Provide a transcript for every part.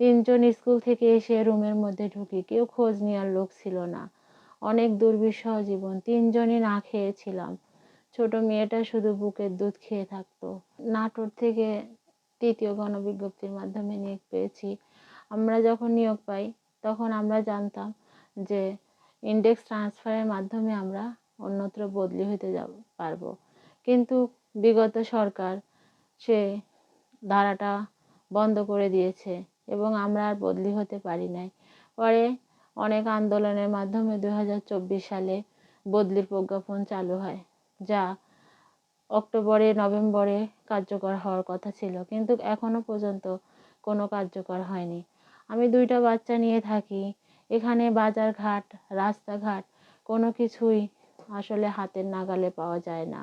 তিনজন স্কুল থেকে এসে রুমের মধ্যে ঢুকি কেউ খোঁজ নেওয়ার লোক ছিল না। অনেক দুর্বিষহ জীবন, তিনজনই না খেয়েছিলাম। ছোট মেয়েটা শুধু বুকের দুধ খেয়ে থাকতো। নাটোর থেকে তৃতীয় গণবিজ্ঞপ্তির মাধ্যমে নিয়োগ পেয়েছি। আমরা যখন নিয়োগ পাই, তখন আমরা জানতাম যে ইন্ডেক্স ট্রান্সফারের মাধ্যমে আমরা অন্যত্র বদলি হতে যাব পারব। কিন্তু বিগত সরকার সে ধারাটা বন্ধ করে দিয়েছে। এবং আমরা আর বদলি হতে পারি নাই। পরে অনেক আন্দোলনের মাধ্যমে দু হাজার চব্বিশ সালে বদলির প্রজ্ঞাপন চালু হয়, যা অক্টোবরে, নভেম্বরে কার্যকর হওয়ার কথা ছিল, কিন্তু এখনও পর্যন্ত কোনো কার্যকর হয়নি। আমি দুইটা বাচ্চা নিয়ে থাকি, এখানে বাজার ঘাট রাস্তাঘাট, কোনো কিছুই আসলে হাতের নাগালে পাওয়া যায় না।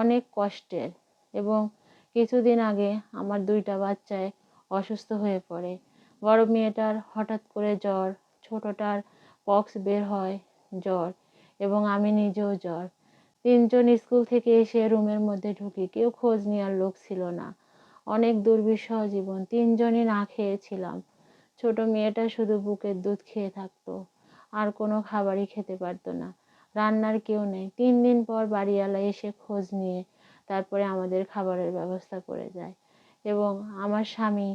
অনেক কষ্টের এবং কিছুদিন আগে আমার দুইটা বাচ্চায় অসুস্থ হয়ে পড়ে। বড় মেয়েটার হঠাৎ করে জ্বর, ছোটোটার পক্স বের হয় জ্বর এবং আমি নিজেও জ্বর। তিনজন স্কুল থেকে এসে রুমের মধ্যে ঢুকি, কেউ খোঁজ নেওয়ার লোক ছিল না। অনেক দুর্বিষহ জীবন, তিনজনই না খেয়েছিলাম। ছোট মেয়েটা শুধু বুকের দুধ খেয়ে থাকতো, আর কোনো খাবারই খেতে পারতো না। রান্নার কেউ নেই। তিন দিন পর বাড়িওয়ালা এসে খোঁজ নিয়ে তারপরে আমাদের খাবারের ব্যবস্থা করে যায় এবং আমার স্বামী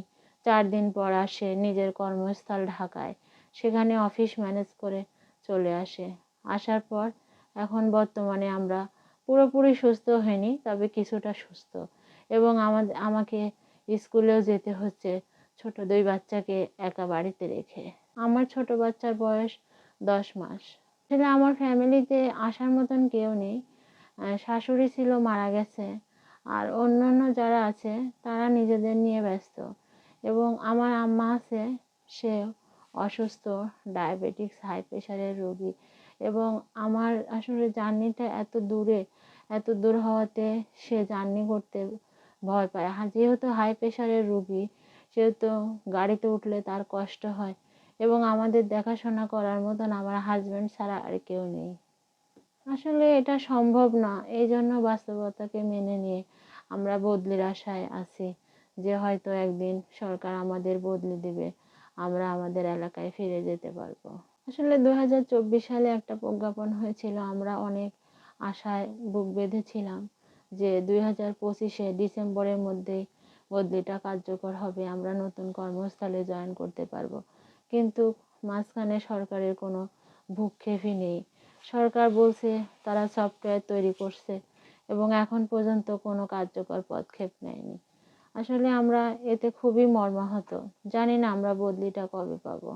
চার দিন পর আসে নিজের কর্মস্থল ঢাকায়। সেখানে অফিস ম্যানেজ করে চলে আসে। আসার পর এখন বর্তমানে আমরা পুরোপুরি সুস্থ হয়নি তবে কিছুটা সুস্থ। এবং আমাদের আমাকে স্কুলেও যেতে হচ্ছে ছোট দুই বাচ্চাকে একা বাড়িতে রেখে। আমার ছোট বাচ্চার বয়স দশ মাস। আসলে আমার ফ্যামিলিতে আসার মতন কেউ নেই। শাশুড়ি ছিল মারা গেছে। আর অন্যান্য যারা আছে, তারা নিজেদের নিয়ে ব্যস্ত। এবং আমার আম্মা আছে, সে অসুস্থ, ডায়াবেটিক্স হাই প্রেশারের রোগী। এবং আমার আসলে জার্নিটা এত দূরে, এত দূর হওয়াতে সে জার্নি করতে ভয় পায়। যেহেতু হাই প্রেশারের রুগী, সেহেতু গাড়িতে উঠলে তার কষ্ট হয়। এবং আমাদের দেখাশোনা করার মতন আমার হাজব্যান্ড ছাড়া আর কেউ নেই। আসলে এটা সম্ভব না। এই জন্য বাস্তবতাকে মেনে নিয়ে আমরা বদলির আশায় আছি যে হয়তো একদিন সরকার আমাদের বদলে দেবে, আমরা আমাদের এলাকায় ফিরে যেতে পারব। আসলে দু চব্বিশ সালে একটা প্রজ্ঞাপন হয়েছিল, আমরা অনেক আশায় বুক বেঁধেছিলাম যে দুই হাজার পঁচিশে ডিসেম্বরের মধ্যেই বদলিটা কার্যকর হবে, আমরা নতুন কর্মস্থলে জয়েন করতে পারব। কিন্তু মাঝখানে সরকারের কোনো ভূক্ষেপই নেই। সরকার বলছে তারা সফটওয়্যার তৈরি করছে এবং এখন পর্যন্ত কোনো কার্যকর পদক্ষেপ নেয়নি। আসলে আমরা এতে খুবই মর্মাহত। জানি না আমরা বদলিটা কবে পাবো।